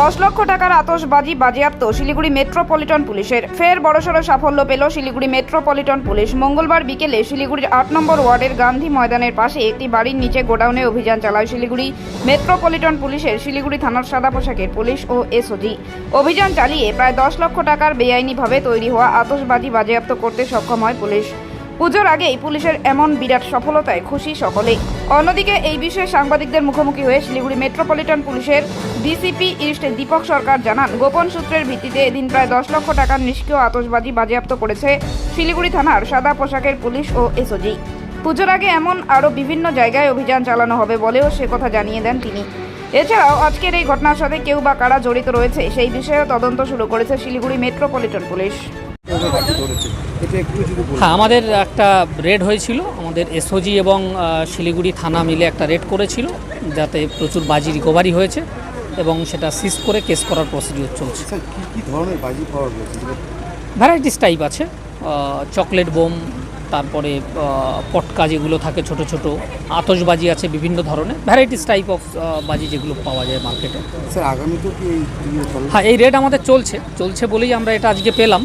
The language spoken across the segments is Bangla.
দশ লক্ষ টাকার আতসবাজি বাজেয়াপ্ত শিলিগুড়ি মেট্রোপলিটন পুলিশের। ফের বড়সড় সাফল্য পেল শিলিগুড়ি মেট্রোপলিটন পুলিশ। মঙ্গলবার বিকেলে শিলিগুড়ির আট নম্বর ওয়ার্ডের গান্ধী ময়দানের পাশে একটি বাড়ির নিচে গোডাউনে অভিযান চালায় শিলিগুড়ি মেট্রোপলিটন পুলিশের শিলিগুড়ি থানার সাদা পোশাকের পুলিশ ও এসওজি অভিযান চালিয়ে প্রায় দশ লক্ষ টাকার বেআইনিভাবে তৈরি হওয়া আতসবাজি বাজেয়াপ্ত করতে সক্ষম হয় পুলিশ। পুজোর আগেই পুলিশের এমন বিরাট সফলতায় খুশি সকলেই। অন্যদিকে এই বিষয়ে সাংবাদিকদের মুখোমুখি হয়ে শিলিগুড়ি মেট্রোপলিটন পুলিশের ডিসিপি ইস্ট দীপক সরকার জানান, গোপন সূত্রের ভিত্তিতে এদিন প্রায় দশ লক্ষ টাকার নিষ্ক্রিয় আতসবাজি বাজেয়াপ্ত করেছে শিলিগুড়ি থানার সাদা পোশাকের পুলিশ ও এসওজি। পুজোর আগে এমন আরও বিভিন্ন জায়গায় অভিযান চালানো হবে বলেও সে কথা জানিয়ে দেন তিনি। এছাড়াও আজকের এই ঘটনার সাথে কেউ বা কারা জড়িত রয়েছে সেই বিষয়েও তদন্ত শুরু করেছে শিলিগুড়ি মেট্রোপলিটন পুলিশ। হ্যাঁ আমাদের একটা রেড হয়েছিল। আমাদের এসওজি এবং শিলিগুড়ি থানা মিলে একটা রেড করেছিল যাতে প্রচুর বাজি রিকভারি হয়েছে এবং সেটা সিজ করে কেস করার প্রসিডিওর চলছে। ধরনের বাজি পাওয়া ভ্যারাইটিস টাইপ আছে। চকলেট বোম তারপরে পটকা যেগুলো থাকে ছোট ছোট আতশবাজি আছে বিভিন্ন ধরনের। ভ্যারাইটিস টাইপ অফ বাজি যেগুলো পাওয়া যায় মার্কেটে স্যার কি চলে হ্যাঁ এই রেড আমাদের চলছে। চলছে বলেই আমরা এটা আজকে পেলাম।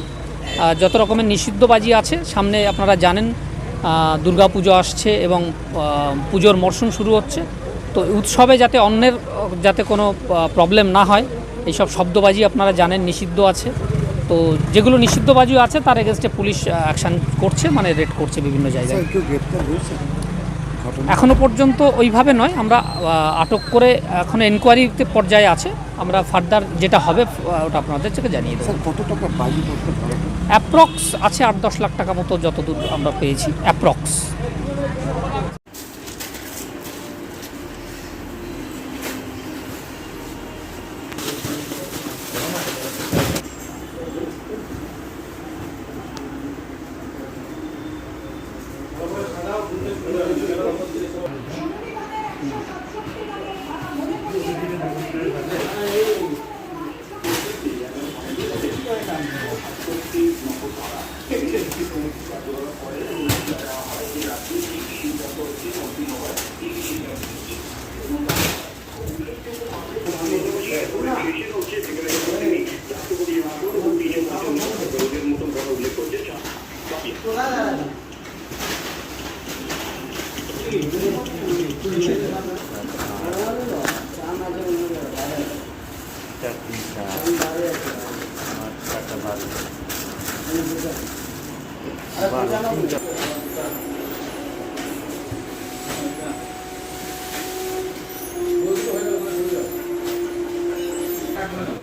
যত রকমের নিষিদ্ধবাজি আছে সামনে আপনারা জানেন দুর্গা পুজো আসছে এবং পুজোর মরশুম শুরু হচ্ছে। তো উৎসবে যাতে অন্যের যাতে কোনো প্রবলেম না হয় এইসব শব্দবাজি আপনারা জানেন নিষিদ্ধ আছে। তো যেগুলো নিষিদ্ধ বাজিও আছে তার এগেনস্টে পুলিশ অ্যাকশান করছে মানে রেড করছে বিভিন্ন জায়গায়। স্যার কেউ গ্রেপ্তার হয়েছে? ঘটনা এখনও পর্যন্ত ওইভাবে নয় আমরা আটক করে এখন এনকোয়ারিতে পর্যায়ে আছে। আমরা ফার্দার যেটা হবে ওটা আপনাদের থেকে জানিয়ে দেবো। কত টাকা অ্যাপ্রক্স আছে আট দশ লাখ টাকা মতো যতদূর আমরা পেয়েছি অ্যাপ্রক্স 外面的我看都非好了，这个技术我觉得我认为好一些了，尤其是在做金融金融外，第一是要经济，我们就是往这个方面走，对，学习到这几个方面，加的地方，如，对，十八楼定